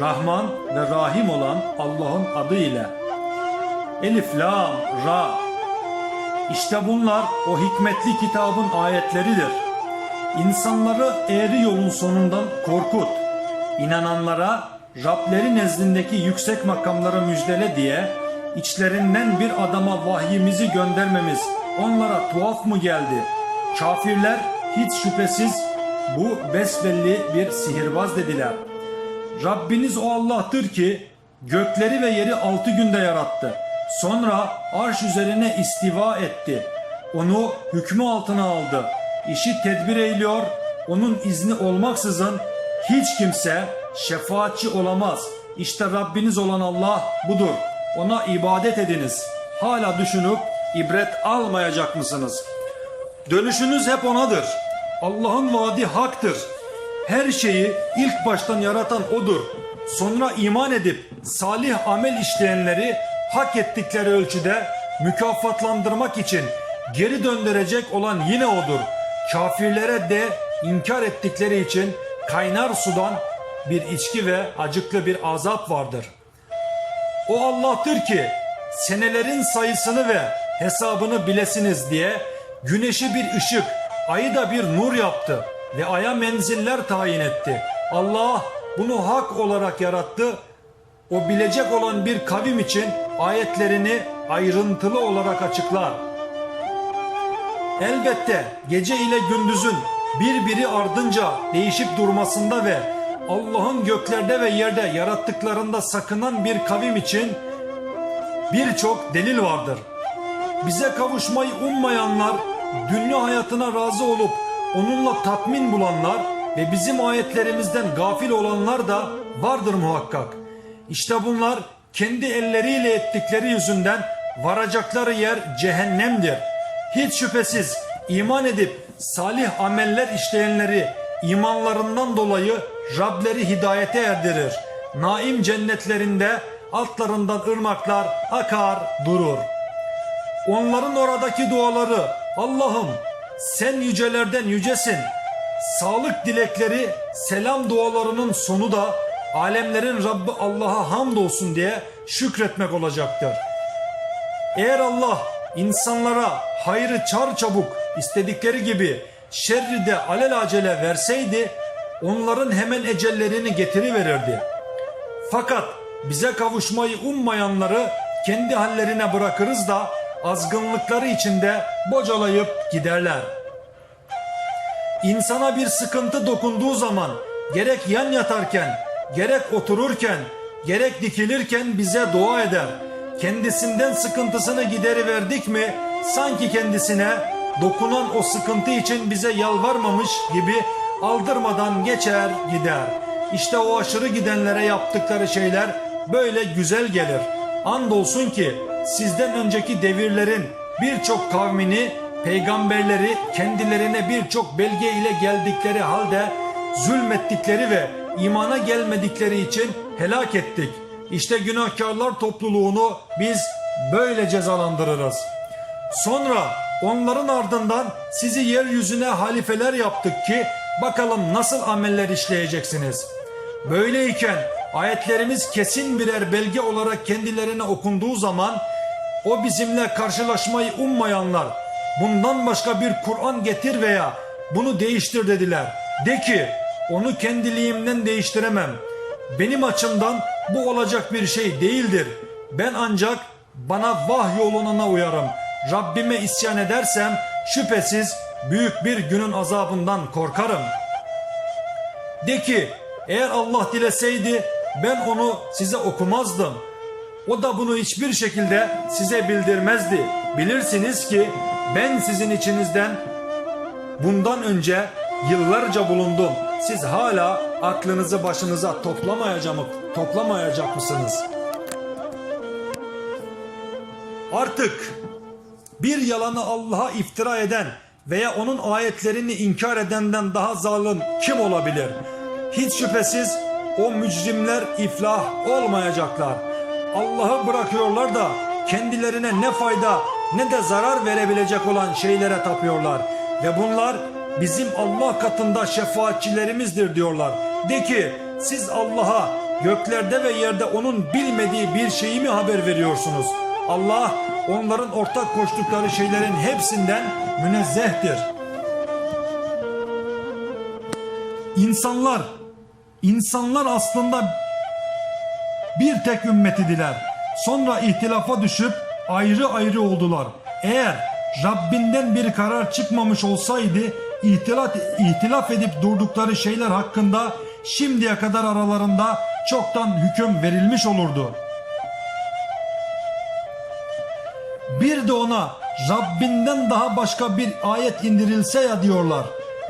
Rahman ve Rahim olan Allah'ın adıyla. Elif, Lam, Ra. İşte bunlar o hikmetli kitabın ayetleridir. İnsanları eğri yolun sonundan korkut. İnananlara Rableri nezdindeki yüksek makamlara müjdele diye içlerinden bir adama vahyimizi göndermemiz onlara tuhaf mı geldi? Kafirler hiç şüphesiz bu besbelli bir sihirbaz dediler. Rabbiniz o Allah'tır ki gökleri ve yeri altı günde yarattı. Sonra arş üzerine istiva etti. Onu hükmü altına aldı. İşi tedbir eyliyor. Onun izni olmaksızın hiç kimse şefaatçi olamaz. İşte Rabbiniz olan Allah budur. Ona ibadet ediniz. Hala düşünüp ibret almayacak mısınız? Dönüşünüz hep onadır. Allah'ın vaadi haktır. Her şeyi ilk baştan yaratan odur. Sonra iman edip salih amel işleyenleri hak ettikleri ölçüde mükafatlandırmak için geri döndürecek olan yine odur. Kafirlere de inkar ettikleri için kaynar sudan bir içki ve acıklı bir azap vardır. O Allah'tır ki senelerin sayısını ve hesabını bilesiniz diye güneşi bir ışık, ayı da bir nur yaptı ve aya menziller tayin etti. Allah bunu hak olarak yarattı. O bilecek olan bir kavim için ayetlerini ayrıntılı olarak açıklar. Elbette gece ile gündüzün birbiri ardınca değişip durmasında ve Allah'ın göklerde ve yerde yarattıklarında sakınan bir kavim için birçok delil vardır. Bize kavuşmayı ummayanlar, dünya hayatına razı olup onunla tatmin bulanlar ve bizim ayetlerimizden gafil olanlar da vardır muhakkak. İşte bunlar kendi elleriyle ettikleri yüzünden varacakları yer cehennemdir. Hiç şüphesiz iman edip salih ameller işleyenleri imanlarından dolayı Rableri hidayete erdirir. Naim cennetlerinde altlarından ırmaklar akar durur. Onların oradaki duaları Allah'ım sen yücelerden yücesin. Sağlık dilekleri selam dualarının sonu da alemlerin Rabbi Allah'a hamdolsun diye şükretmek olacaktır. Eğer Allah insanlara hayrı çar çabuk istedikleri gibi şerri de alelacele verseydi onların hemen ecellerini getiriverirdi. Fakat bize kavuşmayı ummayanları kendi hallerine bırakırız da azgınlıkları içinde bocalayıp giderler. İnsana bir sıkıntı dokunduğu zaman gerek yan yatarken, gerek otururken, gerek dikilirken bize dua eder. Kendisinden sıkıntısını gideriverdik mi sanki kendisine dokunan o sıkıntı için bize yalvarmamış gibi aldırmadan geçer gider. İşte o aşırı gidenlere yaptıkları şeyler böyle güzel gelir. Andolsun ki sizden önceki devirlerin birçok kavmini peygamberleri kendilerine birçok belge ile geldikleri halde zulmettikleri ve imana gelmedikleri için helak ettik. İşte günahkarlar topluluğunu biz böyle cezalandırırız. Sonra onların ardından sizi yeryüzüne halifeler yaptık ki bakalım nasıl ameller işleyeceksiniz. Böyleyken ayetlerimiz kesin birer belge olarak kendilerine okunduğu zaman o bizimle karşılaşmayı ummayanlar bundan başka bir Kur'an getir veya bunu değiştir dediler. De ki onu kendiliğimden değiştiremem. Benim açımdan bu olacak bir şey değildir. Ben ancak bana vahyolunana uyarım. Rabbime isyan edersem şüphesiz büyük bir günün azabından korkarım. De ki eğer Allah dileseydi ben onu size okumazdım. O da bunu hiçbir şekilde size bildirmezdi. Bilirsiniz ki ben sizin içinizden bundan önce yıllarca bulundum. Siz hala aklınızı başınıza toplamayacak, mı, toplamayacak mısınız? Artık bir yalanı Allah'a iftira eden veya onun ayetlerini inkar edenden daha zalim kim olabilir? Hiç şüphesiz o mücrimler iflah olmayacaklar. Allah'ı bırakıyorlar da kendilerine ne fayda ne de zarar verebilecek olan şeylere tapıyorlar. Ve bunlar bizim Allah katında şefaatçilerimizdir diyorlar. De ki siz Allah'a göklerde ve yerde onun bilmediği bir şeyi mi haber veriyorsunuz? Allah onların ortak koştukları şeylerin hepsinden münezzehtir. İnsanlar, insanlar aslında bir tek ümmetidiler. Sonra ihtilafa düşüp ayrı ayrı oldular. Eğer Rabbinden bir karar çıkmamış olsaydı ihtilaf, ihtilaf edip durdukları şeyler hakkında şimdiye kadar aralarında çoktan hüküm verilmiş olurdu. Bir de ona Rabbinden daha başka bir ayet indirilse ya diyorlar.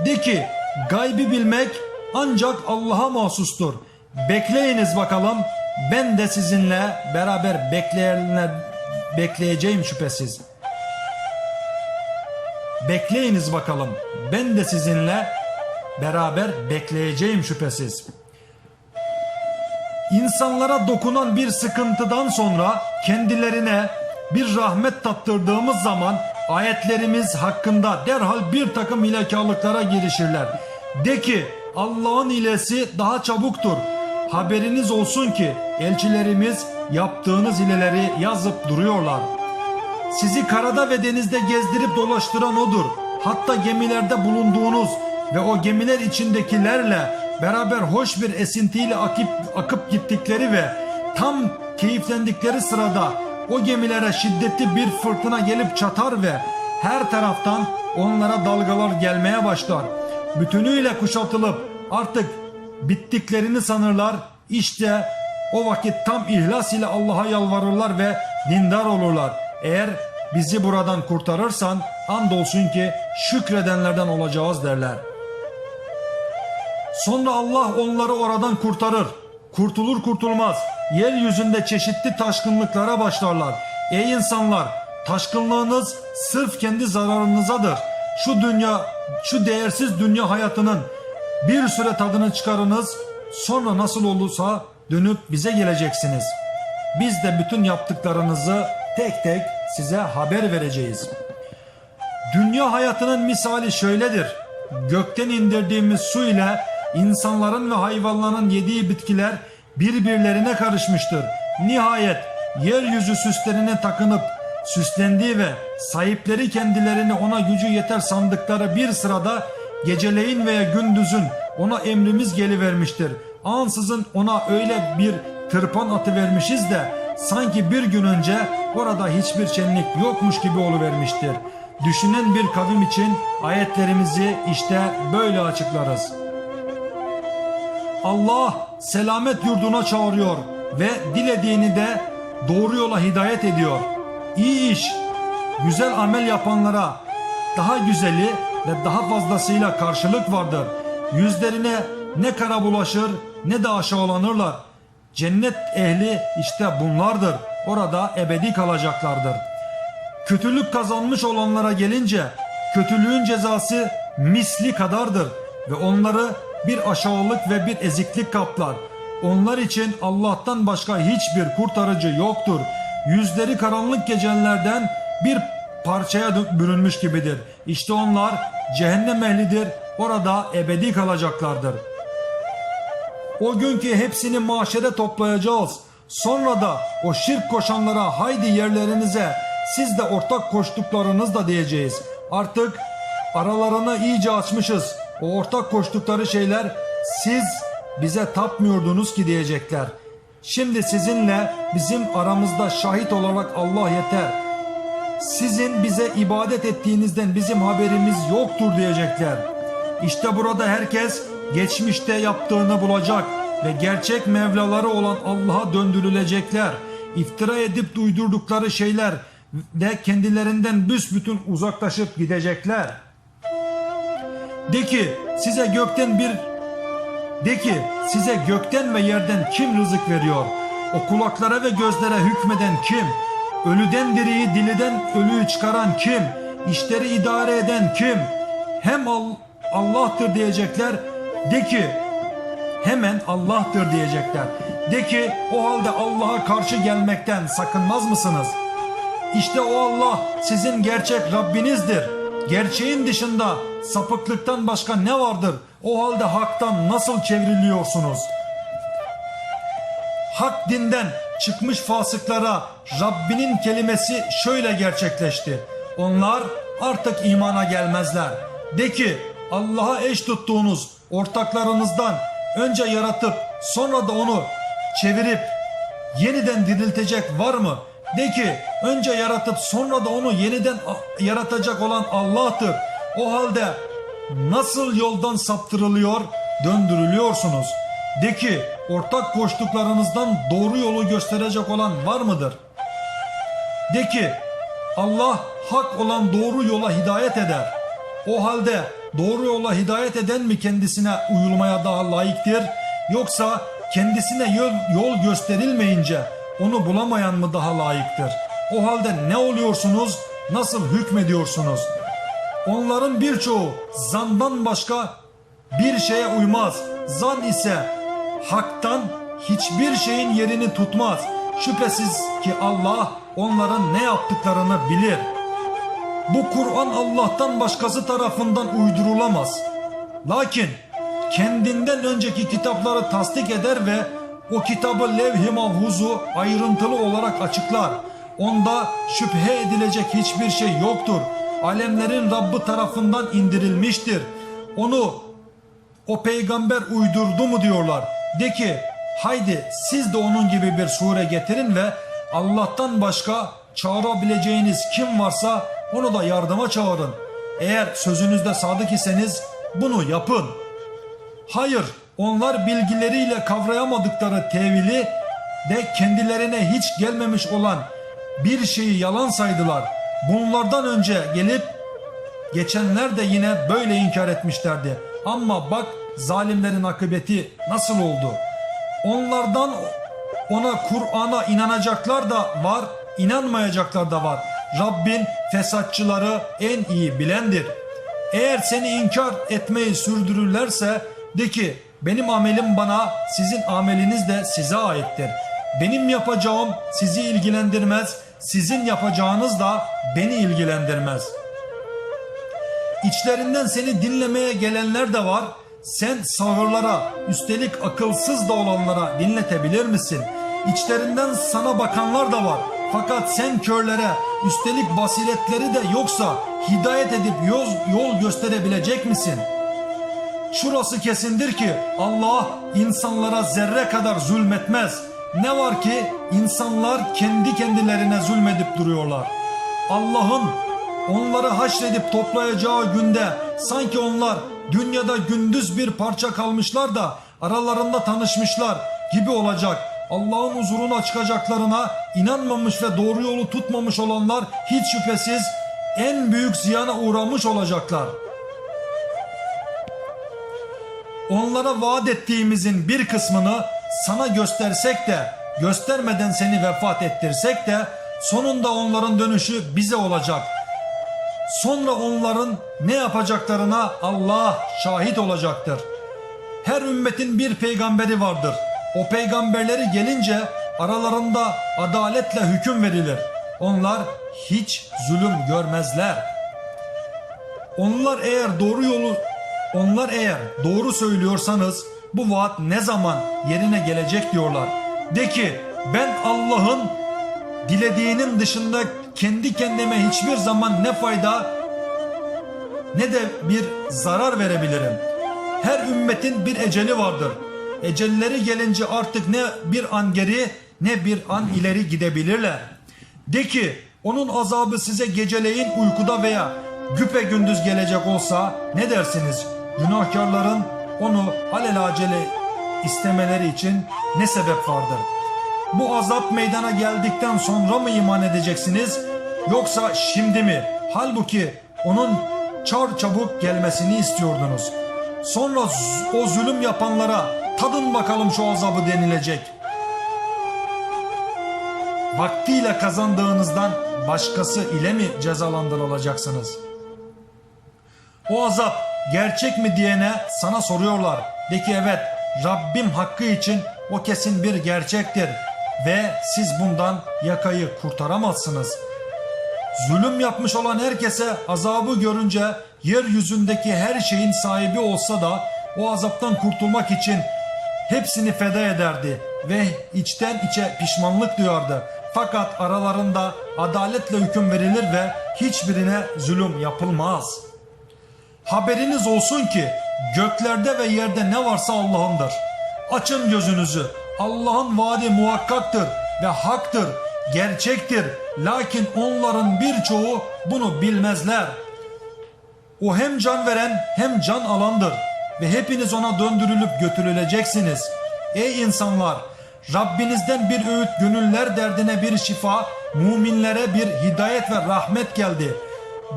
De ki gaybi bilmek ancak Allah'a mahsustur. Bekleyiniz bakalım ben de sizinle beraber bekleyenler bekleyeceğim şüphesiz. Bekleyiniz bakalım ben de sizinle beraber bekleyeceğim şüphesiz. İnsanlara dokunan bir sıkıntıdan sonra kendilerine bir rahmet tattırdığımız zaman ayetlerimiz hakkında derhal bir takım hilekarlıklara girişirler. De ki Allah'ın hilesi daha çabuktur. Haberiniz olsun ki elçilerimiz yaptığınız hileleri yazıp duruyorlar. Sizi karada ve denizde gezdirip dolaştıran odur. Hatta gemilerde bulunduğunuz ve o gemiler içindekilerle beraber hoş bir esintiyle akıp, akıp gittikleri ve tam keyiflendikleri sırada o gemilere şiddetli bir fırtına gelip çatar ve her taraftan onlara dalgalar gelmeye başlar. Bütünüyle kuşatılıp artık bittiklerini sanırlar. İşte o vakit tam ihlas ile Allah'a yalvarırlar ve dindar olurlar. Eğer bizi buradan kurtarırsan andolsun ki şükredenlerden olacağız derler. Sonra Allah onları oradan kurtarır. Kurtulur kurtulmaz yeryüzünde çeşitli taşkınlıklara başlarlar. Ey insanlar taşkınlığınız sırf kendi zararınızadır. Şu dünya şu değersiz dünya hayatının bir süre tadını çıkarınız. Sonra nasıl olursa dönüp bize geleceksiniz. Biz de bütün yaptıklarınızı tek tek size haber vereceğiz. Dünya hayatının misali şöyledir. Gökten indirdiğimiz su ile insanların ve hayvanların yediği bitkiler birbirlerine karışmıştır. Nihayet yeryüzü süslerine takınıp süslendiği ve sahipleri kendilerini ona gücü yeter sandıkları bir sırada geceleyin veya gündüzün ona emrimiz gelivermiştir. Ansızın ona öyle bir tırpan atı vermişiz de sanki bir gün önce orada hiçbir şenlik yokmuş gibi oluvermiştir. Düşünen bir kavim için ayetlerimizi işte böyle açıklarız. Allah selamet yurduna çağırıyor ve dilediğini de doğru yola hidayet ediyor. İyi iş, güzel amel yapanlara daha güzeli ve daha fazlasıyla karşılık vardır. Yüzlerine ne kara bulaşır ne de aşağılanırlar. Cennet ehli işte bunlardır. Orada ebedi kalacaklardır. Kötülük kazanmış olanlara gelince kötülüğün cezası misli kadardır ve onları bir aşağılık ve bir eziklik kaplar. Onlar için Allah'tan başka hiçbir kurtarıcı yoktur. Yüzleri karanlık gecelerden bir parçaya bürünmüş gibidir. İşte onlar cehennem ehlidir. Orada ebedi kalacaklardır. O günkü hepsini mahşere toplayacağız. Sonra da o şirk koşanlara haydi yerlerinize siz de ortak koştuklarınız da diyeceğiz. Artık aralarını iyice açmışız. O ortak koştukları şeyler siz bize tapmıyordunuz ki diyecekler. Şimdi sizinle bizim aramızda şahit olarak Allah yeter. Sizin bize ibadet ettiğinizden bizim haberimiz yoktur diyecekler. İşte burada herkes geçmişte yaptığını bulacak ve gerçek Mevlaları olan Allah'a döndürülecekler. İftira edip duydurdukları şeyler de kendilerinden büsbütün uzaklaşıp gidecekler. De ki size gökten bir de ki size gökten ve yerden kim rızık veriyor? O kulaklara ve gözlere hükmeden kim? Ölüden diriyi diliden ölüyü çıkaran kim? İşleri idare eden kim? Hem Al- Allah'tır diyecekler. De ki hemen Allah'tır diyecekler. De ki o halde Allah'a karşı gelmekten sakınmaz mısınız? İşte o Allah sizin gerçek Rabbinizdir. Gerçeğin dışında sapıklıktan başka ne vardır? O halde haktan nasıl çevriliyorsunuz? hak dinden çıkmış fasıklara Rabbinin kelimesi şöyle gerçekleşti. Onlar artık imana gelmezler. De ki Allah'a eş tuttuğunuz ortaklarınızdan önce yaratıp sonra da onu çevirip yeniden diriltecek var mı? De ki önce yaratıp sonra da onu yeniden yaratacak olan Allah'tır. O halde nasıl yoldan saptırılıyor, döndürülüyorsunuz? De ki ortak koştuklarınızdan doğru yolu gösterecek olan var mıdır? De ki Allah hak olan doğru yola hidayet eder. O halde doğru yola hidayet eden mi kendisine uyulmaya daha layıktır? Yoksa kendisine yol, yol gösterilmeyince onu bulamayan mı daha layıktır? O halde ne oluyorsunuz? Nasıl hükmediyorsunuz? Onların birçoğu zandan başka bir şeye uymaz. Zan ise haktan hiçbir şeyin yerini tutmaz. Şüphesiz ki Allah onların ne yaptıklarını bilir. Bu Kur'an Allah'tan başkası tarafından uydurulamaz. Lakin kendinden önceki kitapları tasdik eder ve o kitabı levh-i mahfuzu ayrıntılı olarak açıklar. Onda şüphe edilecek hiçbir şey yoktur. Alemlerin Rabbi tarafından indirilmiştir. Onu o peygamber uydurdu mu diyorlar. De ki haydi siz de onun gibi bir sure getirin ve Allah'tan başka çağırabileceğiniz kim varsa onu da yardıma çağırın. Eğer sözünüzde sadık iseniz bunu yapın. Hayır, onlar bilgileriyle kavrayamadıkları tevili de kendilerine hiç gelmemiş olan bir şeyi yalan saydılar. Bunlardan önce gelip geçenler de yine böyle inkar etmişlerdi. Ama bak zalimlerin akıbeti nasıl oldu? Onlardan ona Kur'an'a inanacaklar da var, inanmayacaklar da var. Rabbin fesatçıları en iyi bilendir. Eğer seni inkar etmeyi sürdürürlerse de ki benim amelim bana, sizin ameliniz de size aittir. Benim yapacağım sizi ilgilendirmez, sizin yapacağınız da beni ilgilendirmez. İçlerinden seni dinlemeye gelenler de var. Sen sağırlara, üstelik akılsız da olanlara dinletebilir misin? İçlerinden sana bakanlar da var. Fakat sen körlere, üstelik basiretleri de yoksa hidayet edip yol, yol gösterebilecek misin? Şurası kesindir ki Allah insanlara zerre kadar zulmetmez. Ne var ki insanlar kendi kendilerine zulmedip duruyorlar. Allah'ın onları haşredip toplayacağı günde sanki onlar dünyada gündüz bir parça kalmışlar da aralarında tanışmışlar gibi olacak. Allah'ın huzuruna çıkacaklarına inanmamış ve doğru yolu tutmamış olanlar hiç şüphesiz en büyük ziyana uğramış olacaklar. Onlara vaat ettiğimizin bir kısmını sana göstersek de göstermeden seni vefat ettirsek de sonunda onların dönüşü bize olacak. Sonra onların ne yapacaklarına Allah şahit olacaktır. Her ümmetin bir peygamberi vardır. O peygamberleri gelince aralarında adaletle hüküm verilir. Onlar hiç zulüm görmezler. Onlar eğer doğru yolu onlar eğer doğru söylüyorsanız bu vaat ne zaman yerine gelecek diyorlar. De ki ben Allah'ın dilediğinin dışında kendi kendime hiçbir zaman ne fayda ne de bir zarar verebilirim. Her ümmetin bir eceli vardır. Ecelleri gelince artık ne bir an geri ne bir an ileri gidebilirler. De ki onun azabı size geceleyin uykuda veya güpe gündüz gelecek olsa ne dersiniz? Günahkarların onu alelacele istemeleri için ne sebep vardır? Bu azap meydana geldikten sonra mı iman edeceksiniz yoksa şimdi mi? Halbuki onun çar çabuk gelmesini istiyordunuz. Sonra o zulüm yapanlara tadın bakalım şu azabı denilecek. Vaktiyle kazandığınızdan başkası ile mi cezalandırılacaksınız? O azap gerçek mi diyene sana soruyorlar. De ki evet Rabbim hakkı için o kesin bir gerçektir ve siz bundan yakayı kurtaramazsınız. Zulüm yapmış olan herkese azabı görünce yeryüzündeki her şeyin sahibi olsa da o azaptan kurtulmak için hepsini feda ederdi ve içten içe pişmanlık duyardı. Fakat aralarında adaletle hüküm verilir ve hiçbirine zulüm yapılmaz. Haberiniz olsun ki göklerde ve yerde ne varsa Allah'ındır. Açın gözünüzü. Allah'ın vaadi muhakkaktır ve haktır, gerçektir. Lakin onların birçoğu bunu bilmezler. O hem can veren hem can alandır ve hepiniz ona döndürülüp götürüleceksiniz. Ey insanlar! Rabbinizden bir öğüt gönüller derdine bir şifa, müminlere bir hidayet ve rahmet geldi.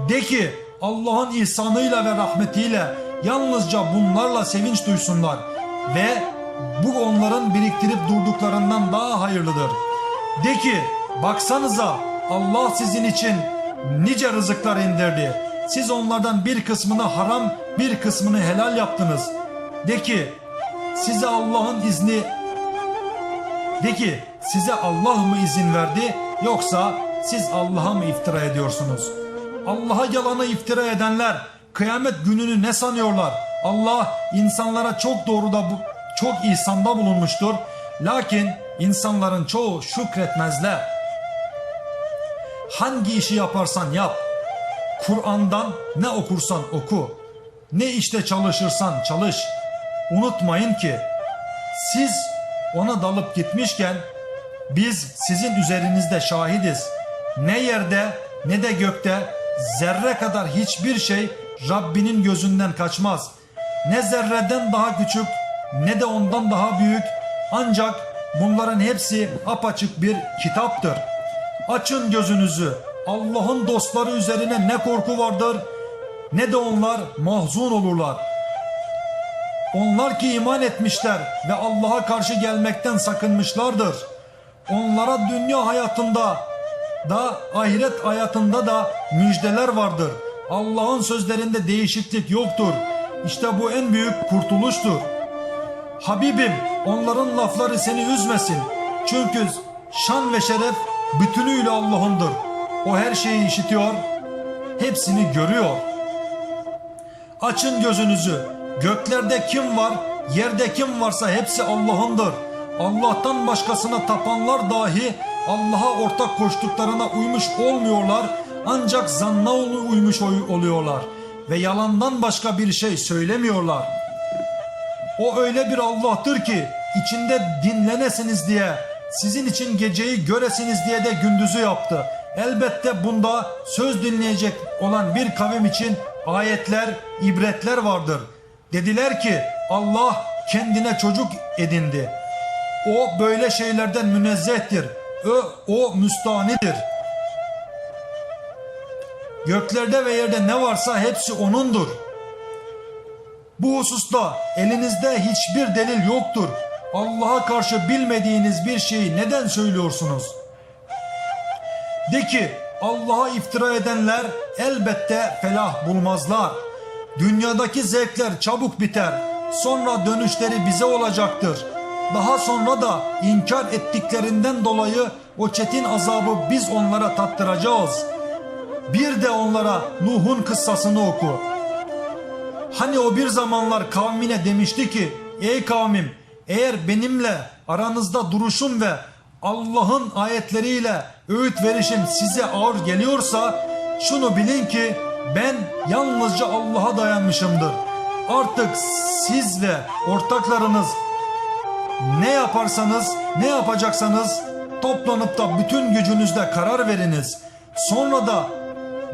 De ki Allah'ın ihsanıyla ve rahmetiyle yalnızca bunlarla sevinç duysunlar ve bu onların biriktirip durduklarından daha hayırlıdır. De ki baksanıza Allah sizin için nice rızıklar indirdi. Siz onlardan bir kısmını haram bir kısmını helal yaptınız. De ki size Allah'ın izni de ki size Allah mı izin verdi yoksa siz Allah'a mı iftira ediyorsunuz? Allah'a yalanı iftira edenler kıyamet gününü ne sanıyorlar? Allah insanlara çok doğruda bu, çok ihsanda bulunmuştur. Lakin insanların çoğu şükretmezler. Hangi işi yaparsan yap. Kur'an'dan ne okursan oku. Ne işte çalışırsan çalış. Unutmayın ki siz ona dalıp gitmişken biz sizin üzerinizde şahidiz. Ne yerde ne de gökte zerre kadar hiçbir şey Rabbinin gözünden kaçmaz. Ne zerreden daha küçük ne de ondan daha büyük ancak bunların hepsi apaçık bir kitaptır. Açın gözünüzü. Allah'ın dostları üzerine ne korku vardır ne de onlar mahzun olurlar. Onlar ki iman etmişler ve Allah'a karşı gelmekten sakınmışlardır. Onlara dünya hayatında da ahiret hayatında da müjdeler vardır. Allah'ın sözlerinde değişiklik yoktur. İşte bu en büyük kurtuluştur. Habibim onların lafları seni üzmesin. Çünkü şan ve şeref bütünüyle Allah'ındır. O her şeyi işitiyor, hepsini görüyor. Açın gözünüzü. Göklerde kim var, yerde kim varsa hepsi Allah'ındır. Allah'tan başkasına tapanlar dahi Allah'a ortak koştuklarına uymuş olmuyorlar. Ancak zanna uymuş oluyorlar. Ve yalandan başka bir şey söylemiyorlar. O öyle bir Allah'tır ki içinde dinlenesiniz diye, sizin için geceyi göresiniz diye de gündüzü yaptı. Elbette bunda söz dinleyecek olan bir kavim için ayetler, ibretler vardır. Dediler ki Allah kendine çocuk edindi. O böyle şeylerden münezzehtir. O, müstanidir. Göklerde ve yerde ne varsa hepsi O'nundur. Bu hususta elinizde hiçbir delil yoktur. Allah'a karşı bilmediğiniz bir şeyi neden söylüyorsunuz? De ki Allah'a iftira edenler elbette felah bulmazlar. Dünyadaki zevkler çabuk biter. Sonra dönüşleri bize olacaktır. Daha sonra da inkar ettiklerinden dolayı o çetin azabı biz onlara tattıracağız. Bir de onlara Nuh'un kıssasını oku. Hani o bir zamanlar kavmine demişti ki ey kavmim eğer benimle aranızda duruşum ve Allah'ın ayetleriyle öğüt verişim size ağır geliyorsa şunu bilin ki ben yalnızca Allah'a dayanmışımdır. Artık siz ve ortaklarınız ne yaparsanız ne yapacaksanız toplanıp da bütün gücünüzle karar veriniz. Sonra da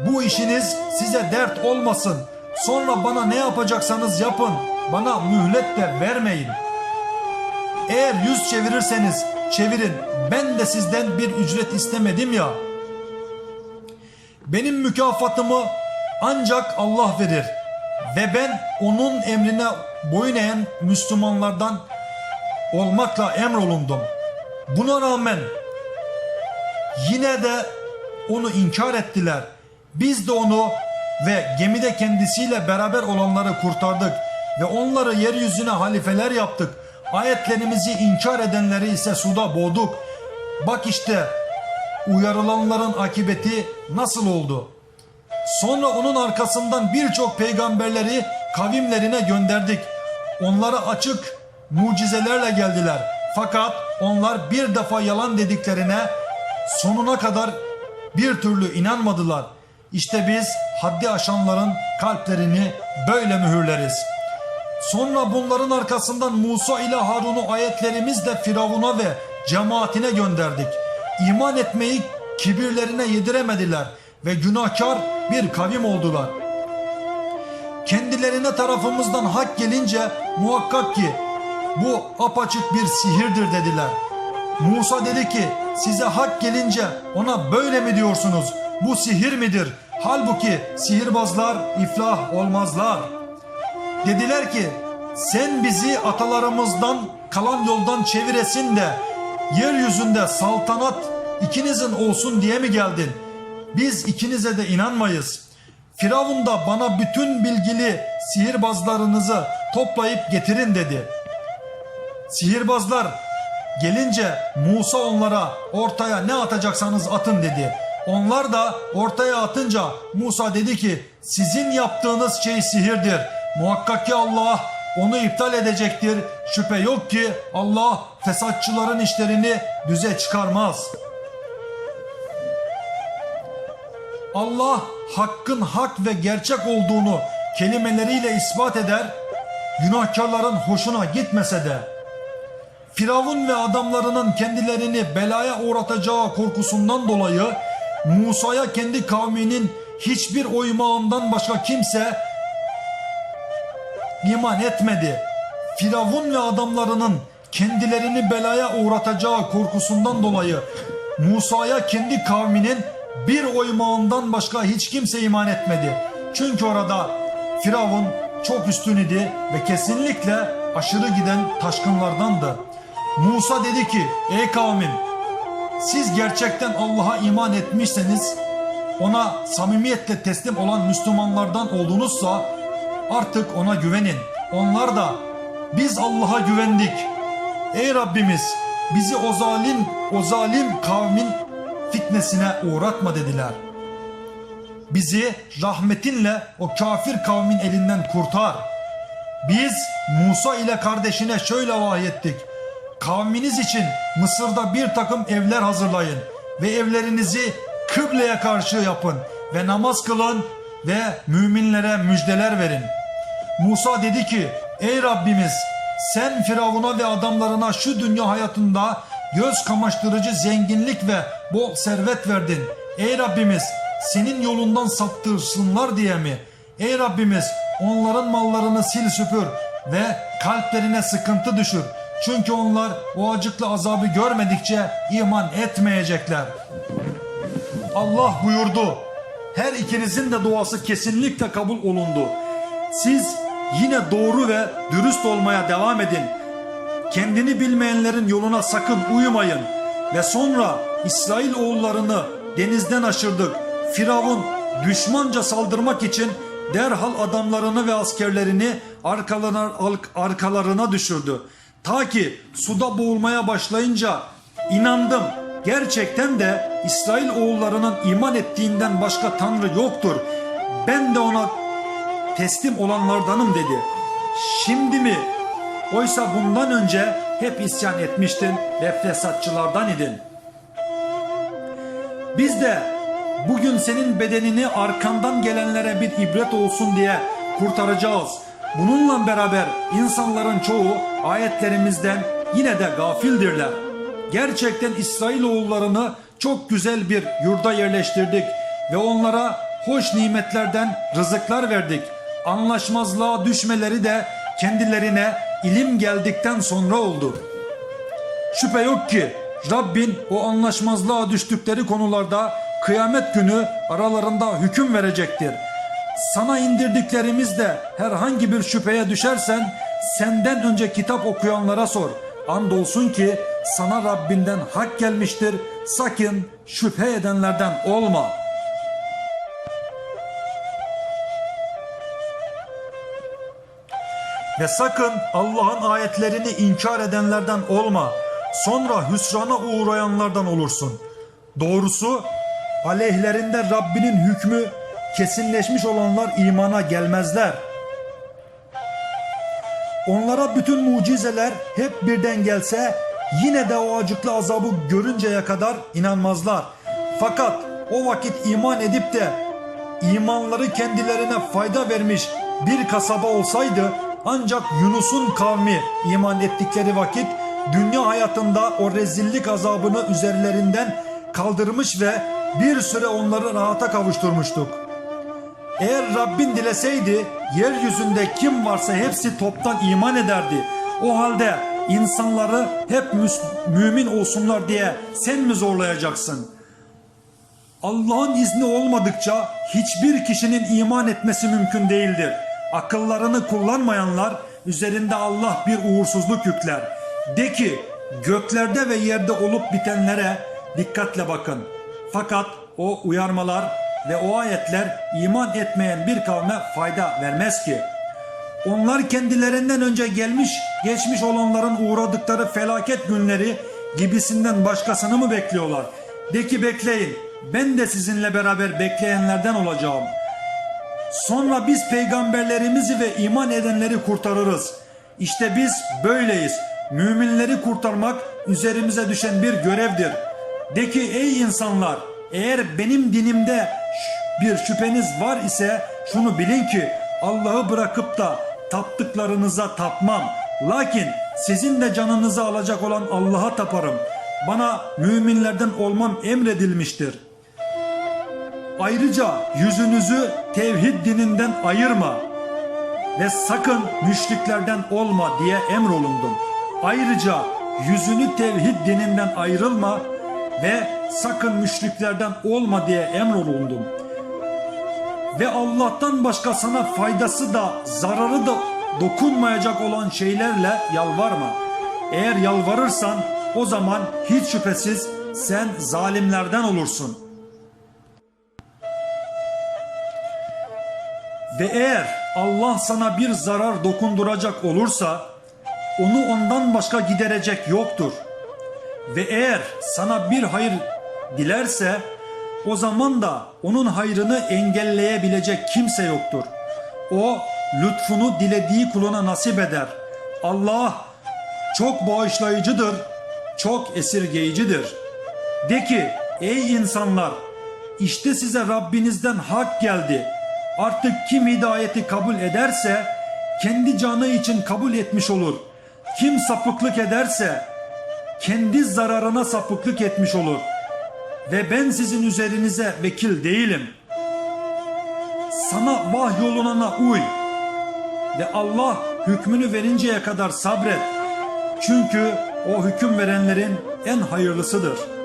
bu işiniz size dert olmasın. Sonra bana ne yapacaksanız yapın. Bana mühlet de vermeyin. Eğer yüz çevirirseniz çevirin. Ben de sizden bir ücret istemedim ya. Benim mükafatımı ancak Allah verir. Ve ben onun emrine boyun eğen Müslümanlardan olmakla emrolundum. Buna rağmen yine de onu inkar ettiler. Biz de onu ve gemide kendisiyle beraber olanları kurtardık ve onları yeryüzüne halifeler yaptık. Ayetlerimizi inkar edenleri ise suda boğduk. Bak işte uyarılanların akıbeti nasıl oldu? Sonra onun arkasından birçok peygamberleri kavimlerine gönderdik. Onlara açık mucizelerle geldiler. Fakat onlar bir defa yalan dediklerine sonuna kadar bir türlü inanmadılar. İşte biz haddi aşanların kalplerini böyle mühürleriz. Sonra bunların arkasından Musa ile Harun'u ayetlerimizle Firavun'a ve cemaatine gönderdik. İman etmeyi kibirlerine yediremediler ve günahkar bir kavim oldular. Kendilerine tarafımızdan hak gelince muhakkak ki bu apaçık bir sihirdir dediler. Musa dedi ki size hak gelince ona böyle mi diyorsunuz? Bu sihir midir? Halbuki sihirbazlar iflah olmazlar. Dediler ki sen bizi atalarımızdan kalan yoldan çeviresin de yeryüzünde saltanat ikinizin olsun diye mi geldin? Biz ikinize de inanmayız. Firavun da bana bütün bilgili sihirbazlarınızı toplayıp getirin dedi. Sihirbazlar gelince Musa onlara ortaya ne atacaksanız atın dedi. Onlar da ortaya atınca Musa dedi ki sizin yaptığınız şey sihirdir. Muhakkak ki Allah onu iptal edecektir. Şüphe yok ki Allah fesatçıların işlerini düze çıkarmaz. Allah hakkın hak ve gerçek olduğunu kelimeleriyle ispat eder. Günahkarların hoşuna gitmese de Firavun ve adamlarının kendilerini belaya uğratacağı korkusundan dolayı Musa'ya kendi kavminin hiçbir oymağından başka kimse iman etmedi. Firavun ve adamlarının kendilerini belaya uğratacağı korkusundan dolayı Musa'ya kendi kavminin bir oymağından başka hiç kimse iman etmedi. Çünkü orada Firavun çok üstün idi ve kesinlikle aşırı giden taşkınlardandı. Musa dedi ki ey kavmim siz gerçekten Allah'a iman etmişseniz ona samimiyetle teslim olan Müslümanlardan oldunuzsa artık ona güvenin. Onlar da biz Allah'a güvendik. Ey Rabbimiz bizi o zalim o zalim kavmin fitnesine uğratma dediler. Bizi rahmetinle o kafir kavmin elinden kurtar. Biz Musa ile kardeşine şöyle vahyettik. Kavminiz için Mısır'da bir takım evler hazırlayın ve evlerinizi kıbleye karşı yapın ve namaz kılın ve müminlere müjdeler verin. Musa dedi ki ey Rabbimiz sen Firavun'a ve adamlarına şu dünya hayatında göz kamaştırıcı zenginlik ve bol servet verdin. Ey Rabbimiz senin yolundan saptırsınlar diye mi? Ey Rabbimiz onların mallarını sil süpür ve kalplerine sıkıntı düşür. Çünkü onlar o acıklı azabı görmedikçe iman etmeyecekler. Allah buyurdu. Her ikinizin de duası kesinlikle kabul olundu. Siz yine doğru ve dürüst olmaya devam edin. Kendini bilmeyenlerin yoluna sakın uymayın. Ve sonra İsrail oğullarını denizden aşırdık. Firavun düşmanca saldırmak için derhal adamlarını ve askerlerini arkalarına, arkalarına düşürdü. Ta ki suda boğulmaya başlayınca inandım. Gerçekten de İsrail oğullarının iman ettiğinden başka tanrı yoktur. Ben de ona teslim olanlardanım dedi. Şimdi mi? Oysa bundan önce hep isyan etmiştin ve fesatçılardan idin. Biz de bugün senin bedenini arkandan gelenlere bir ibret olsun diye kurtaracağız. Bununla beraber insanların çoğu ayetlerimizden yine de gafildirler. Gerçekten İsrailoğullarını çok güzel bir yurda yerleştirdik ve onlara hoş nimetlerden rızıklar verdik. Anlaşmazlığa düşmeleri de kendilerine ilim geldikten sonra oldu. Şüphe yok ki Rabbin o anlaşmazlığa düştükleri konularda kıyamet günü aralarında hüküm verecektir. Sana indirdiklerimizde herhangi bir şüpheye düşersen senden önce kitap okuyanlara sor. Andolsun ki sana Rabbinden hak gelmiştir. Sakın şüphe edenlerden olma. Ve sakın Allah'ın ayetlerini inkar edenlerden olma. Sonra hüsrana uğrayanlardan olursun. Doğrusu aleyhlerinde Rabbinin hükmü kesinleşmiş olanlar imana gelmezler. Onlara bütün mucizeler hep birden gelse yine de o acıklı azabı görünceye kadar inanmazlar. Fakat o vakit iman edip de imanları kendilerine fayda vermiş bir kasaba olsaydı ancak Yunus'un kavmi iman ettikleri vakit dünya hayatında o rezillik azabını üzerlerinden kaldırmış ve bir süre onları rahata kavuşturmuştuk. Eğer Rabbin dileseydi yeryüzünde kim varsa hepsi toptan iman ederdi. O halde insanları hep mümin olsunlar diye sen mi zorlayacaksın? Allah'ın izni olmadıkça hiçbir kişinin iman etmesi mümkün değildir. Akıllarını kullanmayanlar üzerinde Allah bir uğursuzluk yükler. De ki göklerde ve yerde olup bitenlere dikkatle bakın. Fakat o uyarmalar ve o ayetler iman etmeyen bir kavme fayda vermez ki. Onlar kendilerinden önce gelmiş, geçmiş olanların uğradıkları felaket günleri gibisinden başkasını mı bekliyorlar? De ki bekleyin, ben de sizinle beraber bekleyenlerden olacağım. Sonra biz peygamberlerimizi ve iman edenleri kurtarırız. İşte biz böyleyiz. Müminleri kurtarmak üzerimize düşen bir görevdir. De ki ey insanlar, eğer benim dinimde bir şüpheniz var ise şunu bilin ki Allah'ı bırakıp da taptıklarınıza tapmam. Lakin sizin de canınızı alacak olan Allah'a taparım. Bana müminlerden olmam emredilmiştir. Ayrıca yüzünüzü tevhid dininden ayırma ve sakın müşriklerden olma diye emrolundum. Ayrıca yüzünü tevhid dininden ayrılma ve sakın müşriklerden olma diye emrolundum. Ve Allah'tan başka sana faydası da zararı da dokunmayacak olan şeylerle yalvarma. Eğer yalvarırsan o zaman hiç şüphesiz sen zalimlerden olursun.'' Ve eğer Allah sana bir zarar dokunduracak olursa onu ondan başka giderecek yoktur. Ve eğer sana bir hayır dilerse o zaman da onun hayrını engelleyebilecek kimse yoktur. O lütfunu dilediği kuluna nasip eder. Allah çok bağışlayıcıdır, çok esirgeyicidir. De ki ey insanlar işte size Rabbinizden hak geldi. Artık kim hidayeti kabul ederse kendi canı için kabul etmiş olur. Kim sapıklık ederse kendi zararına sapıklık etmiş olur. Ve ben sizin üzerinize vekil değilim. Sana vahyolunana uy. Ve Allah hükmünü verinceye kadar sabret. Çünkü o hüküm verenlerin en hayırlısıdır.''